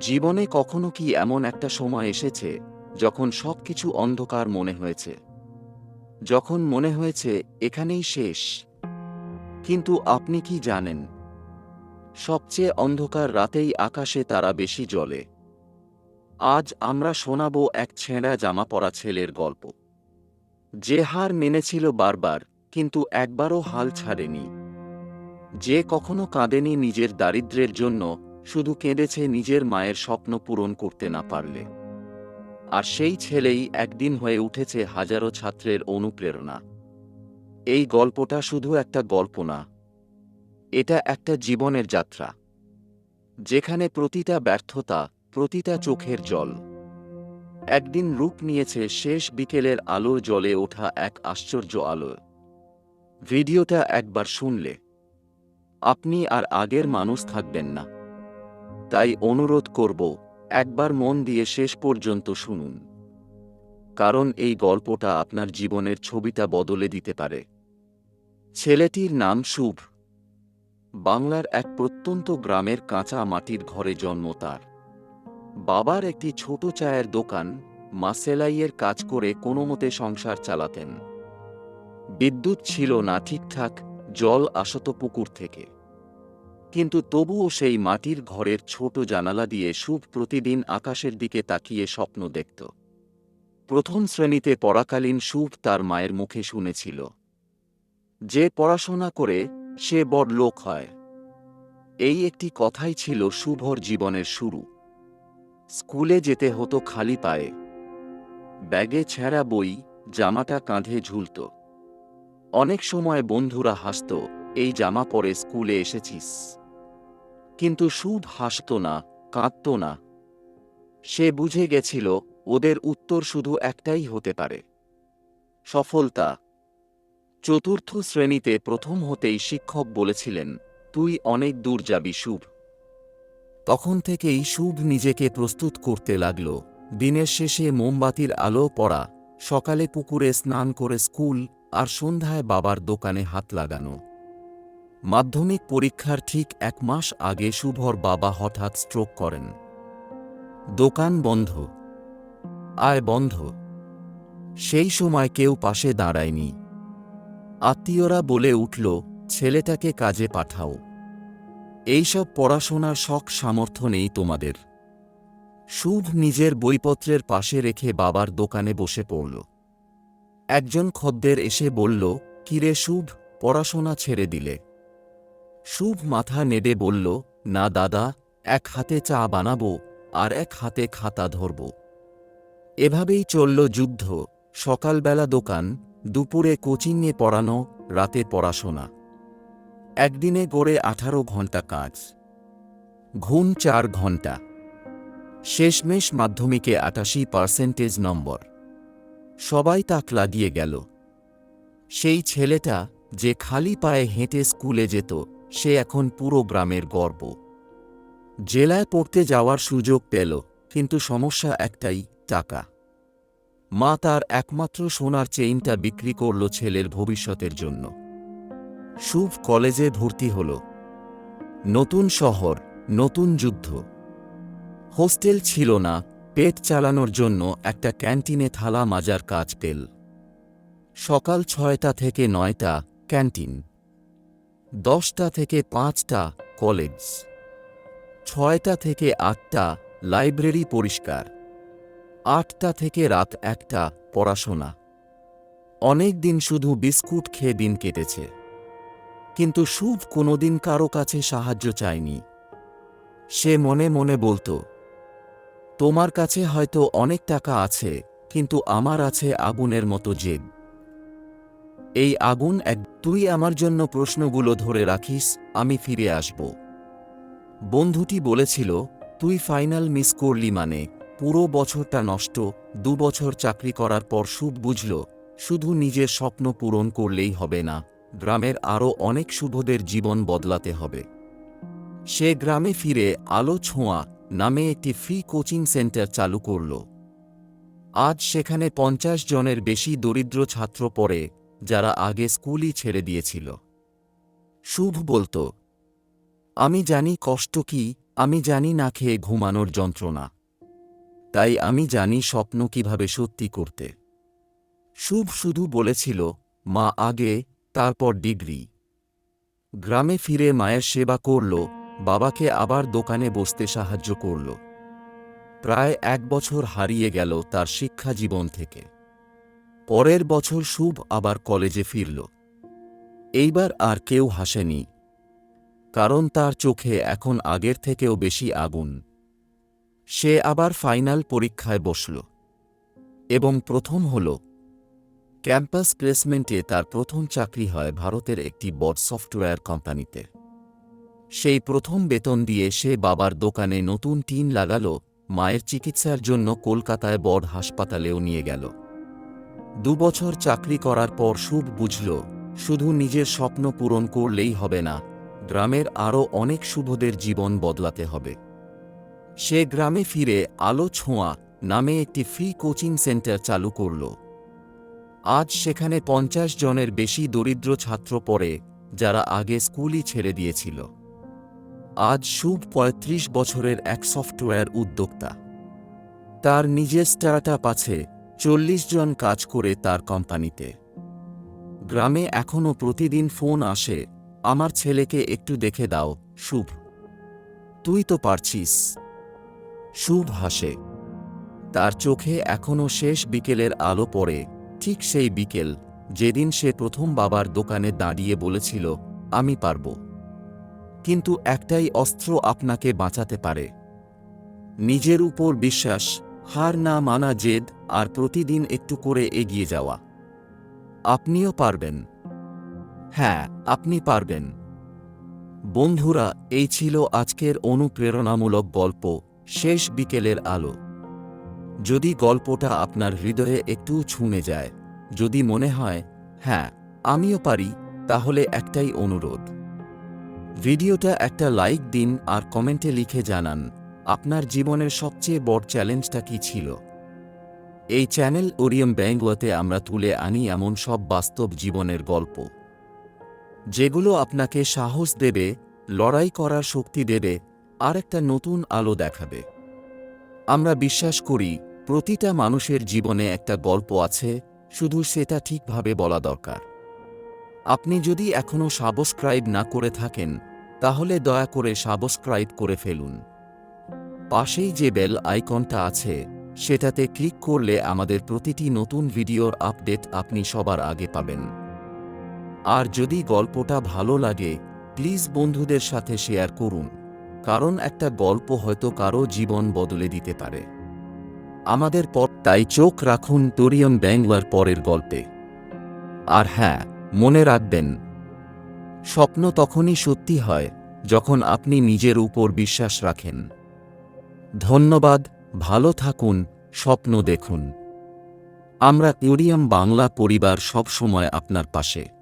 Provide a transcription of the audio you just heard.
জীবনে কখনো কি এমন একটা সময় এসেছে, যখন সব কিছু অন্ধকার মনে হয়েছে? যখন মনে হয়েছে, এখানেই শেষ। কিন্তু আপনি কি জানেন? সবচেয়ে অন্ধকার রাতেই আকাশে তারা বেশি জ্বলে। আজ আমরা শোনাবো এক ছেঁড়া জামা পরা ছেলের গল্প। যে হার মেনেছিল বারবার, কিন্তু একবারও হাল ছাড়েনি। যে কখনো কাঁদেনি নিজের দারিদ্র্যের জন্য শুধু কেঁদেছে নিজের মায়ের স্বপ্ন পূরণ করতে না পারলে। আর সেই ছেলেই একদিন হয়ে উঠেছে হাজারো ছাত্রের অনুপ্রেরণা। এই গল্পটা শুধু একটা গল্প না, এটা একটা জীবনের যাত্রা। যেখানে প্রতিটা ব্যর্থতা, প্রতিটা চোখের জল। একদিন রূপ নিয়েছে শেষ বিকেলের আলো জলে ওঠা এক আশ্চর্য আলো। ভিডিওটা একবার শুনলে। আপনি আর আগের মানুষ থাকবেন না। তাই অনুরোধ করব, একবার মন দিয়ে শেষ পর্যন্ত শুনুন। কারণ এই গল্পটা আপনার জীবনের ছবিটা বদলে দিতে পারে। ছেলেটির নাম শুভ। বাংলার এক প্রত্যন্ত গ্রামের কাঁচা মাটির ঘরে জন্ম তার। বাবার একটি ছোট চায়ের দোকান মা সেলাইয়ের কাজ করে কোনো মতে সংসার চালাতেন। বিদ্যুৎ ছিল না ঠিকঠাক, জল আসত পুকুর থেকে। কিন্তু তবুও সেই মাটির ঘরের ছোট জানালা দিয়ে শুভ প্রতিদিন আকাশের দিকে তাকিয়ে স্বপ্ন দেখত। প্রথম শ্রেণীতে পড়াকালীন শুভ তার মায়ের মুখে শুনেছিল। যে পড়াশোনা করে, সে বড় লোক হয়। এই একটি কথাই ছিল শুভর জীবনের শুরু। স্কুলে যেতে হতো খালি পায়ে। ব্যাগে ছেঁড়া বই, জামাটা কাঁধে ঝুলত। অনেক সময় বন্ধুরা হাসত এই জামা পরে স্কুলে এসেছিস। কিন্তু শুভ হাসত না, কাঁদত না। সে বুঝে গেছিল, ওদের উত্তর শুধু একটাই হতে পারে। সফলতা। চতুর্থ শ্রেণীতে প্রথম হতেই শিক্ষক বলেছিলেন, তুই অনেক দূর যাবি, শুভ। তখন থেকেই শুভ নিজেকে প্রস্তুত করতে লাগল। দিনের শেষে মোমবাতির আলো পড়া, সকালে পুকুরে স্নান করে স্কুল আর সন্ধ্যায় বাবার দোকানে হাত লাগানো। মাধ্যমিক পরীক্ষার ঠিক এক মাস আগে শুভর বাবা হঠাৎ স্ট্রোক করেন। দোকান বন্ধ। আয় বন্ধ। সেই সময় কেউ পাশে দাঁড়ায়নি। আত্মীয়রা বলে উঠল, ছেলেটাকে কাজে পাঠাও। এইসব পড়াশোনার শখ সামর্থ্য নেই তোমাদের। শুভ নিজের বইপত্রের পাশে রেখে বাবার দোকানে বসে পড়ল। একজন খদ্দের এসে বলল, কিরে শুভ পড়াশোনা ছেড়ে দিলে। শুভ মাথা নেড়ে বলল, না দাদা, এক হাতে চা বানাবো আর এক হাতে খাতা ধরব। এভাবেই চলল যুদ্ধ। সকালবেলা দোকান, দুপুরে কোচিংয়ে পড়ানো, রাতে পড়াশোনা। একদিনে গড়ে আঠারো ঘণ্টা কাজ। ঘুম চার ঘণ্টা শেষমেশ মাধ্যমিকে আটাশি পার্সেন্টেজ নম্বর। সবাই তাক লাগিয়ে গেল। সেই ছেলেটা যে খালি পায়ে হেঁটে স্কুলে যেত সে এখন পুরো গ্রামের গর্ব। জেলায় পড়তে যাওয়ার সুযোগ পেল, কিন্তু সমস্যা একটাই, টাকা। মা তার একমাত্র সোনার চেইনটা বিক্রি করল ছেলের ভবিষ্যতের জন্য। শুভ কলেজে ভর্তি হল। নতুন শহর, নতুন যুদ্ধ। হোস্টেল ছিল না, পেট চালানোর জন্য একটা ক্যান্টিনে থালা মাজার কাজ পেল। সকাল ছয়টা থেকে নয়টা, ক্যান্টিন। দশটা থেকে পাঁচটা কলেজ, ছয়টা থেকে আটটা লাইব্রেরি পরিষ্কার, আটটা থেকে রাত একটা পড়াশোনা। অনেক দিন শুধু বিস্কুট খেয়ে দিন কেটেছে। কিন্তু শুভ কোনোদিন কারও কাছে সাহায্য চায়নি। সে মনে মনে বলতো, তোমার কাছে হয়তো অনেক টাকা আছে, কিন্তু আমার আছে আগুনের মতো জেদ। এই আগুন এক, তুই আমার জন্য প্রশ্নগুলো ধরে রাখিস, আমি ফিরে আসব। বন্ধুটি বলেছিল, তুই ফাইনাল মিস করলি মানে পুরো বছরটা নষ্ট, দু বছর চাকরি করার পর শুভ বুঝল, শুধু নিজের স্বপ্ন পূরণ করলেই হবে না, গ্রামের আরও অনেক শুভদের জীবন বদলাতে হবে। সে গ্রামে ফিরে আলো ছোঁয়া নামে একটি ফ্রি কোচিং সেন্টার চালু করল। আজ সেখানে পঞ্চাশ জনের বেশি দরিদ্র ছাত্র পড়ে যারা আগে স্কুলই ছেড়ে দিয়েছিল। শুভ বলতো, আমি জানি কষ্ট কি, আমি জানি না খেয়ে ঘুমানোর যন্ত্রণা। তাই আমি জানি স্বপ্ন কীভাবে সত্যি করতে। শুভ শুধু বলেছিল, মা আগে, তারপর ডিগ্রি। গ্রামে ফিরে মায়ের সেবা করল, বাবাকে আবার দোকানে বসতে সাহায্য করল। প্রায় এক বছর হারিয়ে গেল তার শিক্ষা জীবন থেকে। পরের বছর শুভ আবার কলেজে ফিরল। এইবার আর কেউ হাসেনি, কারণ তার চোখে এখন আগের থেকেও বেশি আগুন। সে আবার ফাইনাল পরীক্ষায় বসল এবং প্রথম হল, ক্যাম্পাস প্লেসমেন্টে তার প্রথম চাকরি হয় ভারতের একটি বড় সফটওয়্যার কোম্পানিতে। সেই প্রথম বেতন দিয়ে সে বাবার দোকানে নতুন টিন লাগালো, মায়ের চিকিৎসার জন্য কলকাতায় বড় হাসপাতালেও নিয়ে গেল। দুবছর চাকরি করার পর শুভ বুঝল, শুধু নিজের স্বপ্ন পূরণ করলেই হবে না, গ্রামের আরও অনেক শুভদের জীবন বদলাতে হবে। সে গ্রামে ফিরে আলো ছোঁয়া নামে একটি ফ্রি কোচিং সেন্টার চালু করল। আজ সেখানে পঞ্চাশ জনের বেশি দরিদ্র ছাত্র পড়ে, যারা আগে স্কুলই ছেড়ে দিয়েছিল। আজ শুভ পঁয়ত্রিশ বছরের এক সফটওয়্যার উদ্যোক্তা। তার নিজের স্টার্ট আছে চল্লিশ জন কাজ করে তার কোম্পানিতে। গ্রামে এখনও প্রতিদিন ফোন আসে, আমার ছেলেকে একটু দেখে দাও, শুভ। তুই তো পারছিস। শুভ হাসে। তার চোখে এখনও শেষ বিকেলের আলো পড়ে, ঠিক সেই বিকেল, যেদিন সে প্রথম বাবার দোকানে দাঁড়িয়ে বলেছিল, আমি পারব। কিন্তু একটাই অস্ত্র আপনাকে বাঁচাতে পারে। নিজের উপর বিশ্বাস হার না মানা জেদ আর প্রতিদিন একটু করে এগিয়ে যাওয়া। আপনিও পারবেন। হ্যাঁ আপনি পারবেন। বন্ধুরা, এই ছিল আজকের অনুপ্রেরণামূলক গল্প, শেষ বিকেলের আলো। যদি গল্পটা আপনার হৃদয়ে একটু ছুঁয়ে যায়, যদি মনে হয় হ্যাঁ আমিও পারি, তাহলে একটাই অনুরোধ। ভিডিওটা একটা লাইক দিন আর কমেন্টে লিখে জানান। আপনার জীবনের সবচেয়ে বড় চ্যালেঞ্জটা কী ছিল? এই চ্যানেল ওরিয়ম ব্যাঙ্গওয়াতে আমরা তুলে আনি এমন সব বাস্তব জীবনের গল্প। যেগুলো আপনাকে সাহস দেবে, লড়াই করার শক্তি দেবে আর একটা নতুন আলো দেখাবে। আমরা বিশ্বাস করি, প্রতিটা মানুষের জীবনে একটা গল্প আছে, শুধু সেটা ঠিকভাবে বলা দরকার। আপনি যদি এখনও সাবস্ক্রাইব না করে থাকেন, তাহলে দয়া করে সাবস্ক্রাইব করে ফেলুন। পাশেই যে বেল আইকনটা আছে, সেটাতে ক্লিক করলে আমাদের প্রতিটি নতুন ভিডিওর আপডেট আপনি সবার আগে পাবেন। আর যদি গল্পটা ভালো লাগে, প্লিজ বন্ধুদের সাথে শেয়ার করুন, কারণ একটা গল্প হয়তো কারও জীবন বদলে দিতে পারে। আমাদের পর তাই চোখ রাখুন তোরিয়ম ব্যাংলার পরের গল্পে। আর হ্যাঁ মনে রাখবেন, স্বপ্ন তখনই সত্যি হয়, যখন আপনি নিজের উপর বিশ্বাস রাখেন। ধন্যবাদ ভালো থাকুন স্বপ্ন দেখুন। আমরা ইউরিয়াম বাংলা পরিবার সবসময় আপনার পাশে।